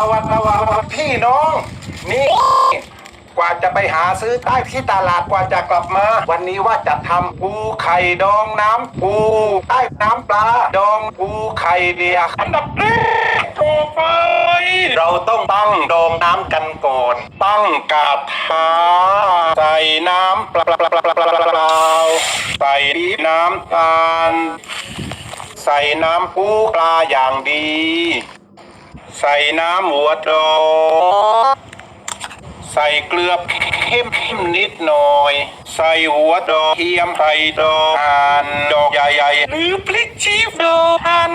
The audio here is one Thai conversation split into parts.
สวัสดีครับพี่น้อง นี่กว่าจะไปหาซื้อใต้ที่ตลาดกว่าจะกลับมา วันนี้ว่าจะทำปูไข่ดองน้ำปูใต้น้ำปลาดองปูไข่เดียอันดับแรกโอไปเราต้องตั้งดองน้ำกันก่อน ตั้งกระทะใส่น้ำปลาใส่น้ำตาล ใส่น้ำปูปลาอย่างดี ใส่น้ำหัวดอใส่เกลือเข้มๆนิดหน่อย ใส่หัวดอกเทียมไข่ดอกหั่นดอกใหญ่ๆหรือพริกชี้ดอกหั่น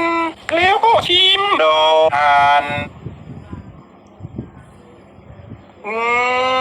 แล้วก็ชิมดอกหั่นอืม